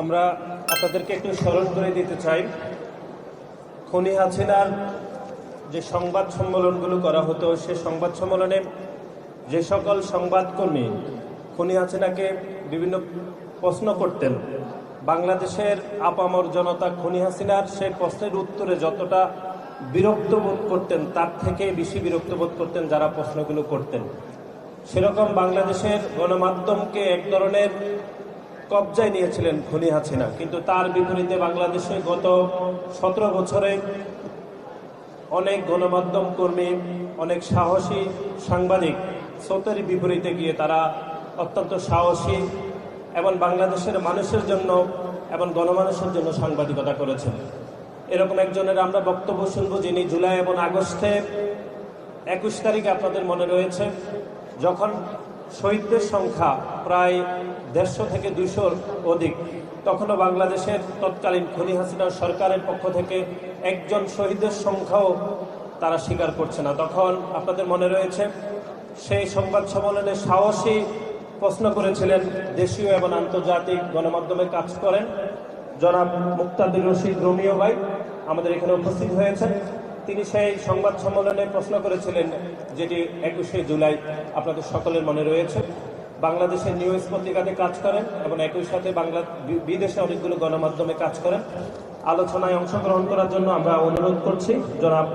আমরা আপনাদেরকে একটু স্মরণ করে দিতে চাই। খনি হাসিনার যে সংবাদ সম্মেলনগুলো করা হতো, সে সংবাদ সম্মেলনে যে সকল সংবাদকর্মী খনি হাসিনাকে বিভিন্ন প্রশ্ন করতেন, বাংলাদেশের আপামর জনতা খনি হাসিনার সেই প্রশ্নের উত্তরে যতটা বিরক্ত বোধ করতেন, তার থেকে বেশি বিরক্ত বোধ করতেন যারা প্রশ্নগুলো করতেন। সেরকম বাংলাদেশের গণমাধ্যমকে এক ধরনের কবজায় নিয়েছিলেন খনি হাসিনা। কিন্তু তার বিপরীতে বাংলাদেশে গত সতেরো বছরে অনেক গণমাধ্যম কর্মী, অনেক সাহসী সাংবাদিক স্রোতের বিপরীতে গিয়ে তারা অত্যন্ত সাহসী এবং বাংলাদেশের মানুষের জন্য এবং গণমানুষের জন্য সাংবাদিকতা করেছেন। এরকম একজনের আমরা বক্তব্য শুনব যিনি জুলাই এবং আগস্টে একুশ তারিখে আপনাদের মনে রয়েছে, যখন শহীদদের সংখ্যা প্রায় দেড়শো থেকে দুশোর অধিক। তখনও বাংলাদেশের তৎকালীন খনি হাসিনা সরকারের পক্ষ থেকে একজন শহীদের সংখ্যাও তারা স্বীকার করছে না। তখন আপনাদের মনে রয়েছে, সেই সংবাদ সম্মেলনে সাহসী প্রশ্ন করেছিলেন দেশীয় এবং আন্তর্জাতিক গণমাধ্যমে কাজ করেন জনাব মুক্তাদির রশিদ রোমিও ভাই। আমাদের এখানে উপস্থিত হয়েছেন। তিনি সেই সংবাদ সম্মেলনে প্রশ্ন করেছিলেন, যেটি একুশে জুলাই আপনাদের সকলের মনে রয়েছে। বাংলাদেশের নিউজ পত্রিকাতে কাজ করেন এবং একই সাথে বাংলা বিদেশে অনেকগুলো গণমাধ্যমে কাজ করেন। আলোচনায় অংশগ্রহণ করার জন্য আমরা অনুরোধ করছি, জনাব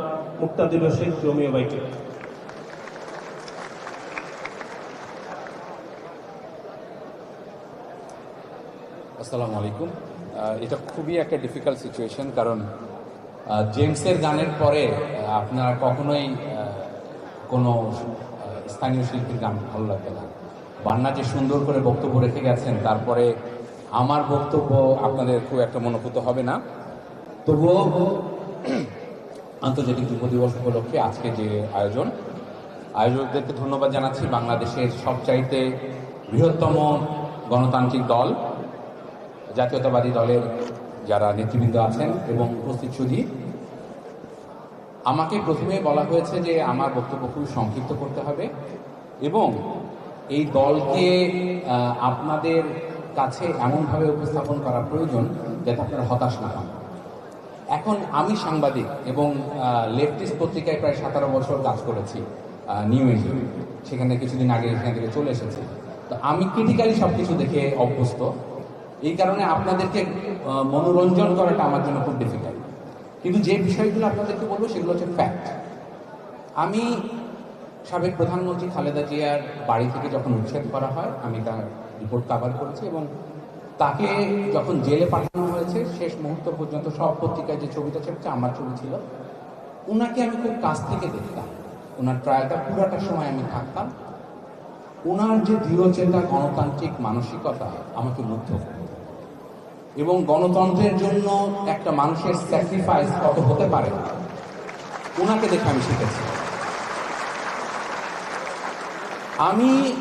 মুক্তাদির রশিদ, রোমিও ভাইকে। আসসালামু আলাইকুম। এটা খুবই একটা ডিফিকাল্ট সিচুয়েশন কারণ জেমসের গানের পরে আপনারা কখনোই কোনো স্থানীয় শিল্পীর গান ভালো লাগবে না। বান্না যে সুন্দর করে বক্তব্য রেখে গেছেন, তারপরে আমার বক্তব্য আপনাদের খুব একটা মনোভূত হবে না। তবুও আন্তর্জাতিক যুব দিবস উপলক্ষে আজকে যে আয়োজন, আয়োজকদেরকে ধন্যবাদ জানাচ্ছি। বাংলাদেশের সবচাইতে বৃহত্তম গণতান্ত্রিক দল, জাতীয়তাবাদী দলের যারা নেতৃবৃন্দ আছেন এবং উপস্থিত সুধী আমাকে প্রথমে বলা হয়েছে যে আমার বক্তব্য খুব সংক্ষিপ্ত করতে হবে এবং এই দলকে আপনাদের কাছে এমনভাবে উপস্থাপন করা প্রয়োজন যাতে আপনারা হতাশ না হন। এখন আমি সাংবাদিক এবং লেফটিস্ট পত্রিকায় প্রায় সতেরো বছর কাজ করেছি নিউ এজে, সেখানে কিছুদিন আগে এখান থেকে চলে এসেছি। তো আমি ক্রিটিক্যালি সব কিছু দেখে অভ্যস্ত। এই কারণে আপনাদেরকে মনোরঞ্জন করাটা আমার জন্য খুব ডিফিকাল্ট কিন্তু যে বিষয়গুলো আপনাদেরকে বলব সেগুলো হচ্ছে ফ্যাক্ট আমি সাবেক প্রধানমন্ত্রী খালেদা জিয়ার বাড়ি থেকে যখন উচ্ছেদ করা হয়, আমি তার রিপোর্ট কাভার করেছি এবং তাকে যখন জেলে পাঠানো হয়েছে, শেষ মুহূর্ত পর্যন্ত সব পত্রিকায় যে ছবিটা ছেপেছে, আমার ছবি ছিল। ওনাকে আমি খুব কাছ থেকে দেখতাম। ওনার ট্রায়ালটা পুরাটা সময় আমি থাকতাম। ওনার যে দৃঢ় দৃঢ়চেতা গণতান্ত্রিক মানসিকতা, আমাকে মুগ্ধ করে। এবং গণতন্ত্রের জন্য একটা মানুষের স্যাক্রিফাইস কত হতে পারে, ওনাকে দেখে আমি শিখেছি। আমি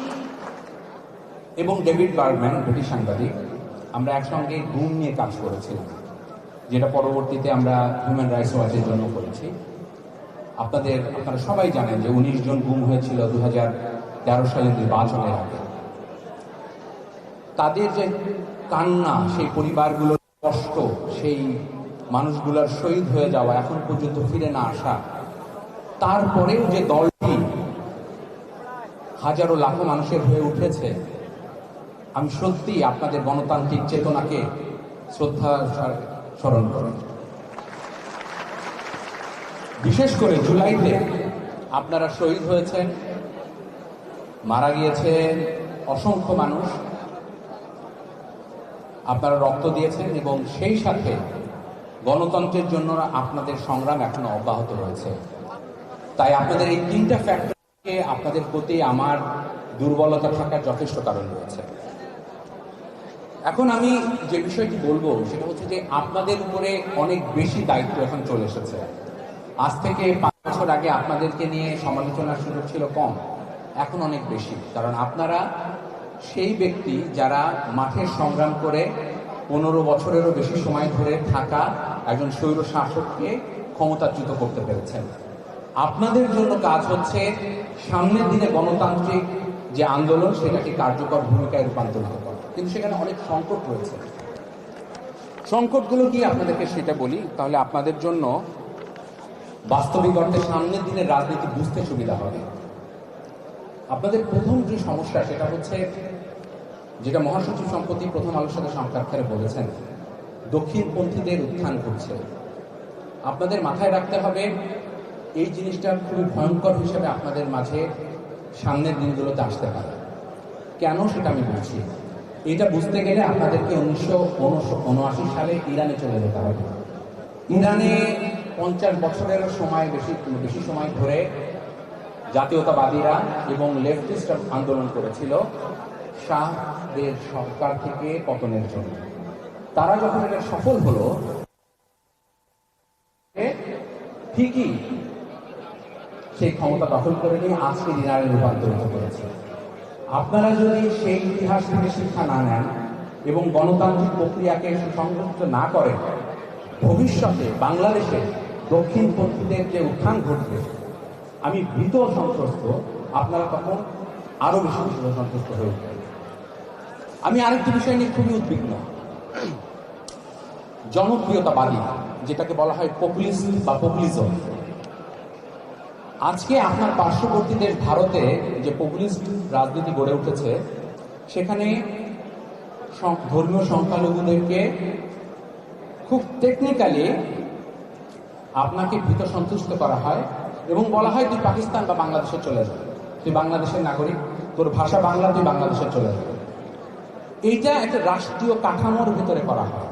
এবং ডেভিড বার্গম্যান, ব্রিটিশ সাংবাদিক, আমরা একসঙ্গে গুম নিয়ে কাজ করেছিলাম, যেটা পরবর্তীতে আমরা হিউম্যান রাইটস ওয়াচের জন্য করেছি। আপনাদের, আপনারা সবাই জানেন যে উনিশ জন গুম হয়েছিল দু হাজার তেরো সালের নির্বাচনের আগে। তাদের যে কান্না, সেই পরিবারগুলোর কষ্ট, সেই মানুষগুলোর শহীদ হয়ে যাওয়া এখন পর্যন্ত ফিরে না আসা। তারপরেও যে দলটি হাজারো লাখো মানুষের হয়ে উঠেছে, আমি সত্যি আপনাদের গণতান্ত্রিক চেতনাকে শ্রদ্ধা স্মরণ করি। বিশেষ করে জুলাইতে আপনারা শহীদ হয়েছেন, মারা গিয়েছেন অসংখ্য মানুষ। আপনারা রক্ত দিয়েছেন এবং সেই সাথে গণতন্ত্রের জন্য আপনাদের সংগ্রাম এখনও অব্যাহত রয়েছে। তাই আপনাদের এই তিনটা ফ্যাক্টরকে আপনাদের প্রতি আমার দুর্বলতা থাকার যথেষ্ট কারণ রয়েছে। এখন আমি যে বিষয়টি বলব, সেটা হচ্ছে যে আপনাদের উপরে অনেক বেশি দায়িত্ব এখন চলে এসেছে। আজ থেকে পাঁচ বছর আগে আপনাদেরকে নিয়ে সমালোচনার সুযোগ ছিল কম, এখন অনেক বেশি। কারণ আপনারা সেই ব্যক্তি যারা মাঠে সংগ্রাম করে পনেরো বছরেরও বেশি সময় ধরে থাকা একজন স্বৈর শাসককে ক্ষমতাচ্যুত করতে পেরেছেন। আপনাদের জন্য কাজ হচ্ছে সামনের দিনে গণতান্ত্রিক যে আন্দোলন সেটাকে কার্যকর ভূমিকায় রূপান্তরিত করা। কিন্তু সেখানে অনেক সংকট রয়েছে। সংকটগুলো কি আপনাদেরকে সেটা বলি? তাহলে আপনাদের জন্য বাস্তবিক অর্থে সামনের দিনের রাজনীতি বুঝতে সুবিধা হবে। আপনাদের প্রথম যে সমস্যা, সেটা হচ্ছে যেটা মহাসচিব সম্প্রতি প্রথম আলোর সাথে সাক্ষাৎকারে বলেছেন, দক্ষিণপন্থীদের উত্থান ঘটছে। আপনাদের মাথায় রাখতে হবে, এই জিনিসটা খুবই ভয়ঙ্কর হিসেবে আপনাদের মাঝে সামনের দিনগুলোতে আসতে পারে। কেন সেটা আমি বলছি? এটা বুঝতে গেলে আপনাদেরকে উনিশশো উনআশি সালে ইরানে চলে যেতে হবে। ইরানে পঞ্চাশ বছরের সময় বেশি বেশি সময় ধরে জাতীয়তাবাদীরা এবং লেফটিস্ট আন্দোলন করেছিল শাহদের সরকার থেকে পতনের জন্য। তারা যখন এটা সফল হলো ঠিকই সেই ক্ষমতা দখল করে নিয়ে আজকে ইরানে রূপান্তরিত করেছে আপনারা যদি সেই ইতিহাস থেকে শিক্ষা না নেন এবং গণতান্ত্রিক প্রক্রিয়াকে সুসংযুক্ত না করেন, ভবিষ্যতে বাংলাদেশে দক্ষিণপন্থীদের যে উত্থান ঘটবে। আমি ভীত সন্ত্রস্ত, আপনারা তখন আরও বেশি সন্ত্রস্ত হয়ে উঠবেন। আমি আরেকটি বিষয় নিয়ে খুবই উদ্বিগ্ন। জনপ্রিয়তাবাদী যেটাকে বলা হয় পপুলিস্ট বা পপুলিজম আজকে আপনার পার্শ্ববর্তী দেশ ভারতে যে পপুলিস্ট রাজনীতি গড়ে উঠেছে, সেখানে ধর্মীয় সংখ্যালঘুদেরকে খুব টেকনিক্যালি আপনাকে ভীত সন্তুষ্ট করা হয় এবং বলা হয়, তুই পাকিস্তান বা বাংলাদেশে চলে যাবে তুই বাংলাদেশের নাগরিক, তোর ভাষা বাংলা, তুই বাংলাদেশে চলে যাবে এইটা একটা রাষ্ট্রীয় কাঠামোর ভিতরে করা হয়।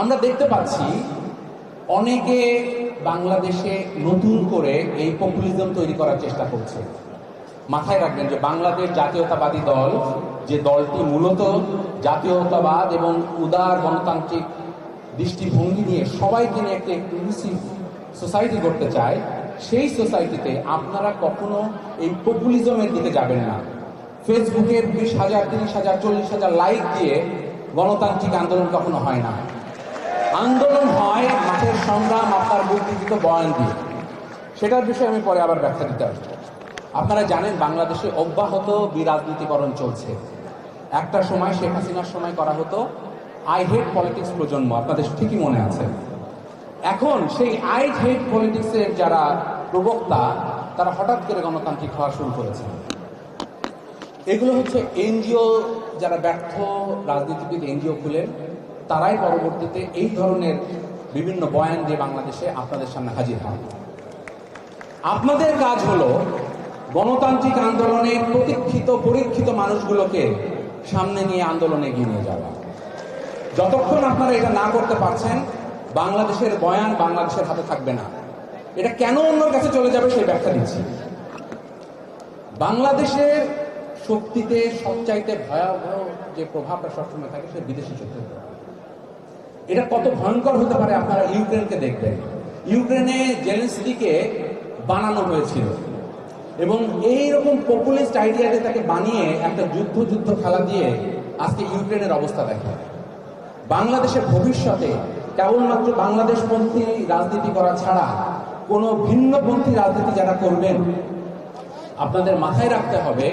আমরা দেখতে পাচ্ছি অনেকে বাংলাদেশে নতুন করে এই পপুলিজম তৈরি করার চেষ্টা করছে। মাথায় রাখবেন যে বাংলাদেশ জাতীয়তাবাদী দল, যে দলটি মূলত জাতীয়তাবাদ এবং উদার গণতান্ত্রিক দৃষ্টিভঙ্গি নিয়ে সবাইকে নিয়ে একটা ইনক্লুসিভ সোসাইটি করতে চায়, সেই সোসাইটিতে আপনারা কখনো এই পপুলিজমের দিকে যাবেন না। ফেসবুকের বিশ হাজার, তিরিশ হাজার, চল্লিশ হাজার লাইক দিয়ে গণতান্ত্রিক আন্দোলন কখনো হয় না। আন্দোলন হয় মাঠের সংগ্রাম, আপনার বুদ্ধিজিত বয়ান দিয়ে। সেটার বিষয়ে আমি পরে আবার ব্যাখ্যা দিতে আসব। আপনারা জানেন বাংলাদেশে অব্যাহত বিরাজনীতিকরণ চলছে। একটা সময় শেখ হাসিনার সময় করা হতো আই হেট পলিটিক্স প্রজন্ম, আপনাদের ঠিকই মনে আছে। এখন সেই আই হেট পলিটিক্সের যারা প্রবক্তা, তারা হঠাৎ করে গণতান্ত্রিক হওয়া শুরু করেছে। এগুলো হচ্ছে এনজিও যারা ব্যর্থ, রাজনীতিবিদ, এনজিও খুলেন তারাই পরবর্তীতে এই ধরনের বিভিন্ন বয়ান দিয়ে বাংলাদেশে আপনাদের সামনে হাজির হন। আপনাদের কাজ হলো গণতান্ত্রিক আন্দোলনে প্রতীক্ষিত, পরীক্ষিত মানুষগুলোকে সামনে নিয়ে আন্দোলনে এগিয়ে নিয়ে যাওয়া। যতক্ষণ আপনারা এটা না করতে পারছেন, বাংলাদেশের বয়ান বাংলাদেশের হাতে থাকবে না। এটা কেন অন্যর কাছে চলে যাবে সেই ব্যাখ্যা দিচ্ছি। বাংলাদেশের শক্তিতে সবচাইতে ভয়াবহ যে প্রভাবটা সবসময় থাকে সে বিদেশি শক্তির এটা কত ভয়ঙ্কর হতে পারে আপনারা ইউক্রেনকে দেখবেন। ইউক্রেনে জেলেন্সকিকে বানানো হয়েছিল। এবং এই রকম পপুলিস্ট আইডিয়াতে তাকে বানিয়ে একটা যুদ্ধ যুদ্ধ খেলা দিয়ে আজকে ইউক্রেনের অবস্থা দেখা বাংলাদেশের ভবিষ্যতে কেবলমাত্র বাংলাদেশপন্থী রাজনীতি করা ছাড়া কোনো ভিন্নপন্থী রাজনীতি যারা করবেন, আপনাদের মাথায় রাখতে হবে,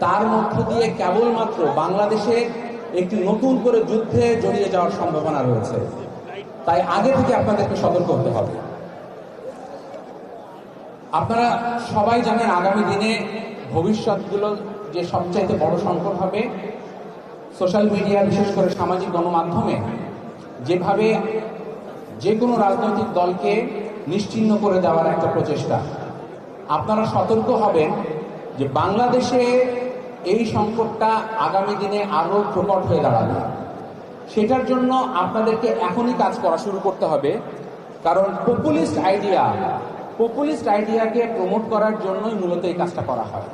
তার মধ্য দিয়ে কেবলমাত্র বাংলাদেশে একটি নতুন করে যুদ্ধে জড়িয়ে যাওয়ার সম্ভাবনা রয়েছে। তাই আগে থেকে আপনাদেরকে সতর্ক হতে হবে। আপনারা সবাই জানেন আগামী দিনে ভবিষ্যৎগুলো যে সবচাইতে বড় সংকট হবে সোশ্যাল মিডিয়া, বিশেষ করে সামাজিক গণমাধ্যমে, যেভাবে যে কোনো রাজনৈতিক দলকে নিশ্চিহ্ন করে দেওয়ার একটা প্রচেষ্টা। আপনারা সতর্ক হবেন যে বাংলাদেশে এই সংকটটা আগামী দিনে আরও প্রকট হয়ে দাঁড়াবে। সেটার জন্য আপনাদেরকে এখনই কাজ করা শুরু করতে হবে। কারণ পপুলিস্ট আইডিয়া পপুলিস্ট আইডিয়াকে প্রমোট করার জন্যই মূলত এই কাজটা করা হয়।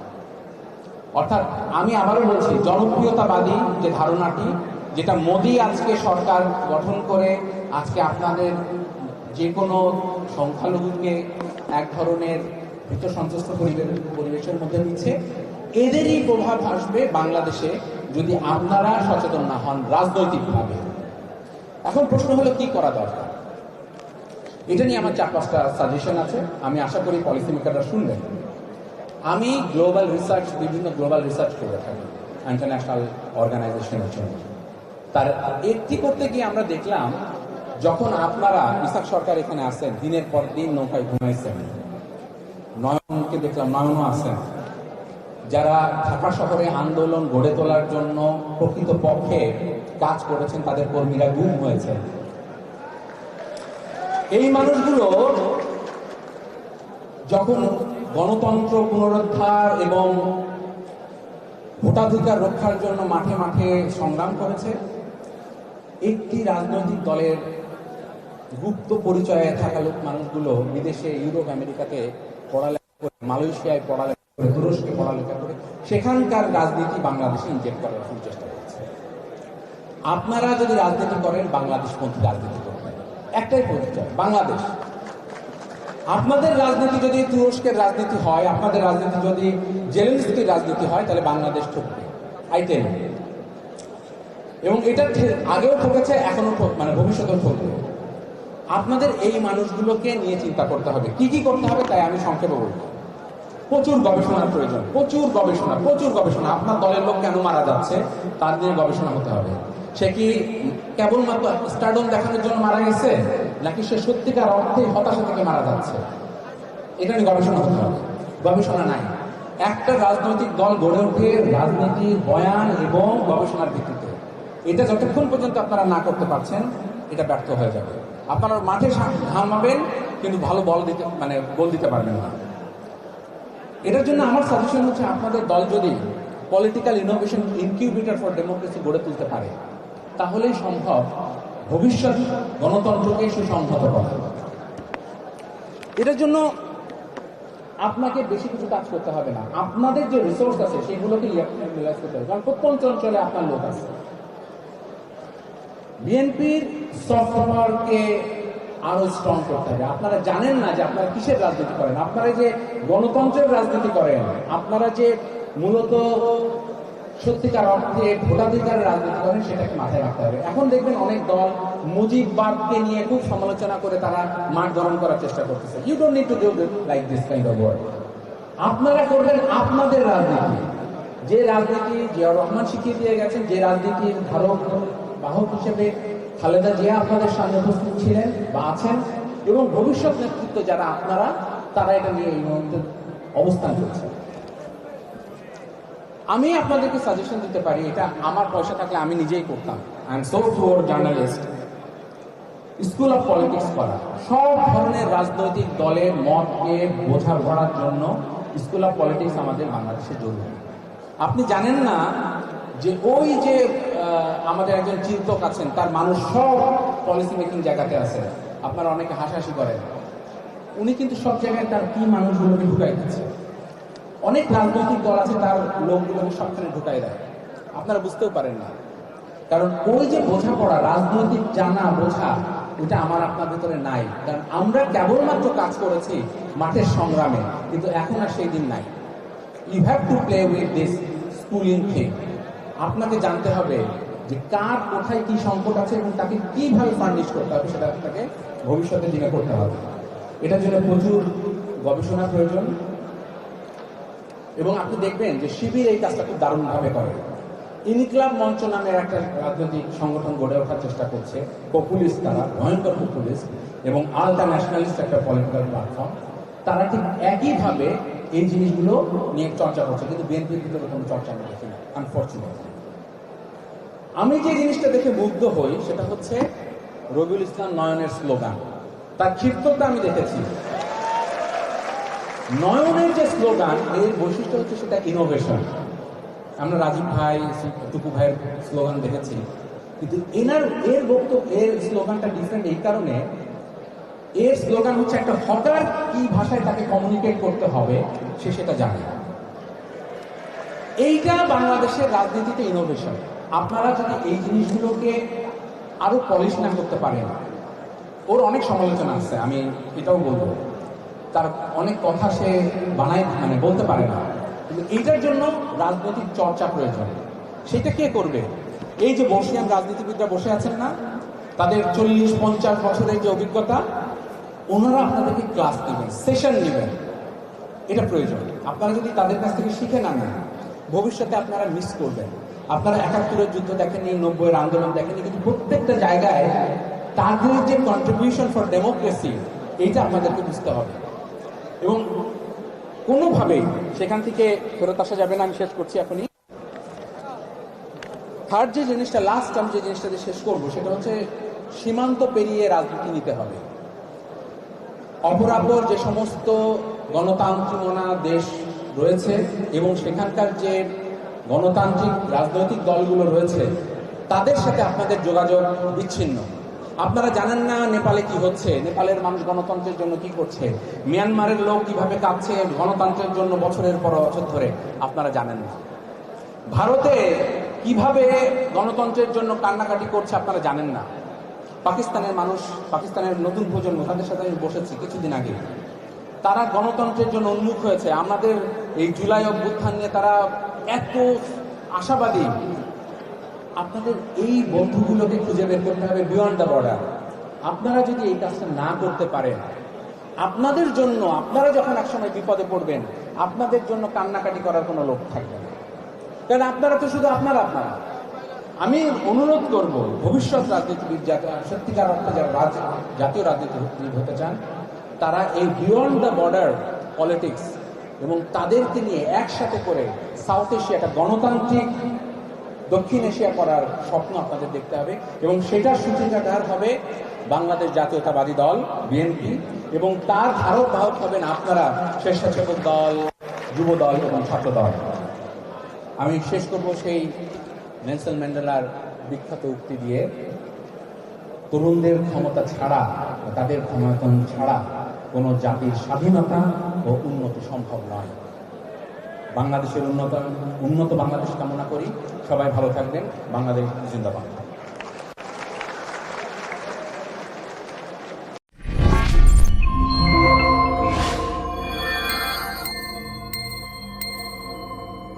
অর্থাৎ আমি আবারও বলছি, জনপ্রিয়তাবাদী যে ধারণাটি, যেটা মোদী আজকে সরকার গঠন করে, আজকে আপনাদের যে কোনো সংখ্যালঘুকে এক ধরনের ভীত সন্তুষ্ট পরিবেশ- পরিবেশের মধ্যে নিচ্ছে। এদেরই প্রভাব আসবে বাংলাদেশে যদি আপনারা সচেতন না হন রাজনৈতিকভাবে। এখন প্রশ্ন হলো, কি করা দরকার? এটা নিয়ে আমার চার পাঁচটা সাজেশন আছে। আমি আশা করি পলিসি মেকাররা শুনবেন। আমি গ্লোবাল রিসার্চ বিভিন্ন গ্লোবাল রিসার্চ করে থাকি ইন্টারন্যাশনাল অর্গানাইজেশনের জন্য। তার একটি করতে গিয়ে আমরা দেখলাম, যখন আপনারা, ইসাক সরকার এখানে আসেন, দিনের পর দিন নৌকায় ঘুমাইছেন। নয়নকে দেখলাম, নয়নও আছেন। যারা ঢাকা শহরে আন্দোলন গড়ে তোলার জন্য প্রকৃত পক্ষে কাজ করেছেন, তাদের কর্মীরা গুম হয়েছে। এই মানুষগুলো যখন গণতন্ত্র পুনরুদ্ধার এবং ভোটাধিকার রক্ষার জন্য মাঠে মাঠে সংগ্রাম করেছে। একটি রাজনৈতিক দলের গুপ্ত পরিচয়ে থাকা লোক মানুষগুলো বিদেশে, ইউরোপ, আমেরিকাতে পড়ালেখা করে, মালয়েশিয়ায় পড়ালেখা করে, তুরস্কে পড়ালেখা করে, সেখানকার রাজনীতি বাংলাদেশে ইনজেক্ট করার চেষ্টা করছে। আপনারা যদি রাজনীতি করেন, বাংলাদেশ বাংলাদেশপন্থী রাজনীতি করবেন একটাই পরিচয়, বাংলাদেশ। আপনাদের রাজনীতি যদি তুরস্কের রাজনীতি হয়, আপনাদের রাজনীতি যদি জেলেন্সকির রাজনীতি হয়, তাহলে বাংলাদেশ ঠকবে। আই টেল এবং এটা আগেও ঠকেছে এখনও মানে ভবিষ্যতেও ঠকবে। আপনাদের এই মানুষগুলোকে নিয়ে চিন্তা করতে হবে। কি কি করতে হবে তাই আমি সংক্ষেপে বলব। প্রচুর গবেষণার প্রয়োজন, প্রচুর গবেষণা প্রচুর গবেষণা। আপনার দলের লোক কেন মারা যাচ্ছে, তার নিয়ে গবেষণা হতে হবে। সে কি কেবলমাত্র স্টাডন দেখানোর জন্য মারা গেছে? নাকি সে সত্যিকার অর্থে হতাশা থেকে মারা যাচ্ছে? এটা নিয়ে গবেষণা হতে হবে। গবেষণা নাই। একটা রাজনৈতিক দল গড়ে ওঠে রাজনীতি, বয়ান এবং গবেষণার ভিত্তিতে। এটা যতক্ষণ পর্যন্ত আপনারা না করতে পারছেন, এটা ব্যর্থ হয়ে যাবে। আপনারা মাঠে ঘামাবেন কিন্তু ভালো বল দিতে মানে গোল দিতে পারবেন না। এটার জন্য আমার সাজেশন হচ্ছে আপনাদের দল যদি political innovation incubator for democracy গড়ে তুলতে পারে, তাহলেই সম্ভব ভবিষ্যৎ গণতন্ত্রকে সুসংহত করা। এটার জন্য আপনাকে বেশি কিছু কাজ করতে হবে না। আপনাদের যে রিসোর্স আছে, সেগুলোকে করতে হবে। কারণ প্রত্যন্ত অঞ্চলে আপনার লোক আছে। বিএনপির সফট পাওয়ারকে আরও স্ট্রং করতে হবে। আপনারা জানেন না যে আপনারা কিসের রাজনীতি করেন। আপনারা যে গণতন্ত্রের রাজনীতি করেন, আপনারা যে মূলত সত্যিকার অর্থে ভোটাধিকারের রাজনীতি করেন সেটাকে মাথায় রাখতে হবে। এখন দেখবেন অনেক দল মুজিববাদকে নিয়ে খুব সমালোচনা করে তারা মাঠ গরম করার চেষ্টা করতেছে। You don't need to do like this kind of word আপনারা করবেন আপনাদের রাজনীতি। যে রাজনীতি জিয়া রহমান শিখিয়ে দিয়ে গেছেন, যে রাজনীতির ধারক বাহক হিসেবে খালেদা জিয়া আপনাদের সামনে উপস্থিত ছিলেন বা আছেন, এবং ভবিষ্যৎ নেতৃত্ব যারা আপনারা, তারা এটা নিয়ে এই মুহূর্তে অবস্থান করছে আমি আপনাদেরকে সাজেশন দিতে পারি, এটা আমার পয়সা থাকলে আমি নিজেই করতাম। I am so four journalist school of politics করা সব ধরনের রাজনৈতিক দলের মতকে বোঝা পড়ার জন্য স্কুল অফ পলিটিক্স আমাদের বাংলাদেশে জরুরি। আপনি জানেন না যে ওই যে আমাদের একজন চিন্তক আছেন, তার মানুষ সব পলিসি মেকিং জায়গাতে আছে। আপনারা অনেকে হাসাহাসি করেন। উনি কিন্তু সব জায়গায় তার কি মানুষগুলোকে ঢুকাই দিচ্ছে? অনেক রাজনৈতিক দল আছে, তার লোকগুলোকে সবখানে ঢুকাই দেয়। আপনারা বুঝতেও পারেন না। কারণ ওই যে বোঝাপড়া, রাজনৈতিক জানা, বোঝা ওটা আমার আপনার ভিতরে নাই। কারণ আমরা কেবলমাত্র কাজ করেছি মাঠের সংগ্রামে, কিন্তু এখন আর সেই দিন নাই। You have to play with this schooling thing আপনাকে জানতে হবে যে কার কোথায় কি সংকট আছে এবং তাকে কীভাবে ফার্নিশ করতে হবে, সেটা আপনাকে ভবিষ্যতে দিনে করতে হবে। এটার জন্য প্রচুর গবেষণা প্রয়োজন। এবং আপনি দেখবেন যে শিবির এই কাজটা খুব দারুণভাবে করে। ইনক্লাব মঞ্চ নামের একটা রাজনৈতিক সংগঠন গড়ে ওঠার চেষ্টা করছে, পপুলিস্ট তারা, ভয়ঙ্কর পপুলিস্ট, এবং আলটা ন্যাশনালিস্ট একটা পলিটিক্যাল প্ল্যাটফর্ম তারা ঠিক একইভাবে এই জিনিসগুলো নিয়ে চর্চা করছে, কিন্তু বিএনপির ভিতরে কোনো চর্চা আমি দেখি না আনফর্চুনেটলি আমি যে জিনিসটা দেখে মুগ্ধ হই, সেটা হচ্ছে রবিউল ইসলাম নয়নের স্লোগান। তার ক্ষিপ্ততা আমি দেখেছি। নয়নের যে স্লোগান এর বৈশিষ্ট্য হচ্ছে সেটা ইনোভেশন আমরা রাজীব ভাই টুকু ভাইয়ের স্লোগান দেখেছি। কিন্তু এনার, এর বক্তব্য, এর স্লোগানটা ডিফারেন্ট এই কারণে এর স্লোগান হচ্ছে একটা হঠাৎ কি ভাষায় তাকে কমিউনিকেট করতে হবে, সে সেটা জানে। এইটা বাংলাদেশের রাজনীতিতে ইনোভেশন আপনারা যদি এই জিনিসগুলোকে আরও পলিশ না করতে পারেন, ওর অনেক সমালোচনা আছে, আমি এটাও বলব। তার অনেক কথা সে বানায় মানে বলতে পারে না। কিন্তু এইটার জন্য রাজনৈতিক চর্চা প্রয়োজন। সেটা কে করবে? এই যে বর্ষিয়ান রাজনীতিবিদরা বসে আছেন না, তাদের চল্লিশ, পঞ্চাশ বছরের যে অভিজ্ঞতা, ওনারা আপনাদেরকে ক্লাস নেবেন, সেশন নেবেন। এটা প্রয়োজন। আপনারা যদি তাদের কাছ থেকে শিখে না নেন, ভবিষ্যতে আপনারা মিস করবেন। আপনারা একাত্তরের যুদ্ধ দেখেননি, নব্বইয়ের আন্দোলন দেখেননি, কিন্তু প্রত্যেকটা জায়গায় তাদের যে কন্ট্রিবিউশন ফর ডেমোক্রেসি এইটা আপনাদেরকে বুঝতে হবে। এবং কোনোভাবেই সেখান থেকে ফেরত আসা যাবে না, আমি শেষ করছি এখনই। থার্ড যে জিনিসটা লাস্ট আমি যে জিনিসটা দিয়ে শেষ করব, সেটা হচ্ছে সীমান্ত পেরিয়ে রাজনীতি নিতে হবে। অপরাপর যে সমস্ত গণতান্ত্রিকনা দেশ রয়েছে এবং সেখানকার যে গণতান্ত্রিক রাজনৈতিক দলগুলো রয়েছে, তাদের সাথে আপনাদের যোগাযোগ বিচ্ছিন্ন। আপনারা জানেন না নেপালে কি হচ্ছে? নেপালের মানুষ গণতন্ত্রের জন্য কি করছে? মিয়ানমারের লোক কীভাবে কাঁদছে গণতন্ত্রের জন্য বছরের পর বছর ধরে? আপনারা জানেন না। ভারতে কীভাবে গণতন্ত্রের জন্য কান্নাকাটি করছে আপনারা জানেন না। পাকিস্তানের মানুষ, পাকিস্তানের নতুন প্রজন্ম, তাদের সাথে আমি বসেছি কিছুদিন আগে। তারা গণতন্ত্রের জন্য উন্মুখ হয়েছে। আমাদের এই জুলাই অভ্যুত্থান নিয়ে তারা এত আশাবাদী। আপনাদের এই বন্ধুগুলোকে খুঁজে বের করতে হবে বিয়ন্ড দ্য বর্ডার আপনারা যদি এই কাজটা না করতে পারেন, আপনাদের জন্য, আপনারা যখন একসময় বিপদে পড়বেন, আপনাদের জন্য কান্নাকাটি করার কোনো লোক থাকবে না। কারণ আপনারা তো শুধু আপনারা আপনারা। আমি অনুরোধ করব, ভবিষ্যৎ রাজনীতিবিদ যারা, সত্যিকার অর্থে যারা রাজ- জাতীয় রাজনীতিবিদ হতে চান, তারা এই বিয়ন্ড দ্য বর্ডার পলিটিক্স এবং তাদেরকে নিয়ে একসাথে করে সাউথ এশিয়াটা গণতান্ত্রিক দক্ষিণ এশিয়া করার স্বপ্ন আপনাদের দেখতে হবে এবং সেটার সূচিকাগার হবে বাংলাদেশ জাতীয়তাবাদী দল, বিএনপি, এবং তার ধারক বাহক হবেন আপনারা স্বেচ্ছাসেবক দল, যুব দল এবং ছাত্র দল। আমি শেষ করব সেই নেলসন ম্যান্ডেলার বিখ্যাত উক্তি দিয়ে। তরুণদের ক্ষমতা ছাড়া তাদের ক্ষমতায়ন ছাড়া কোনো জাতির স্বাধীনতা ও উন্নতি সম্ভব নয়। বাংলাদেশের উন্নত উন্নত বাংলাদেশ কামনা করি। সবাই ভালো থাকবেন। বাংলাদেশ জিন্দাবাদ।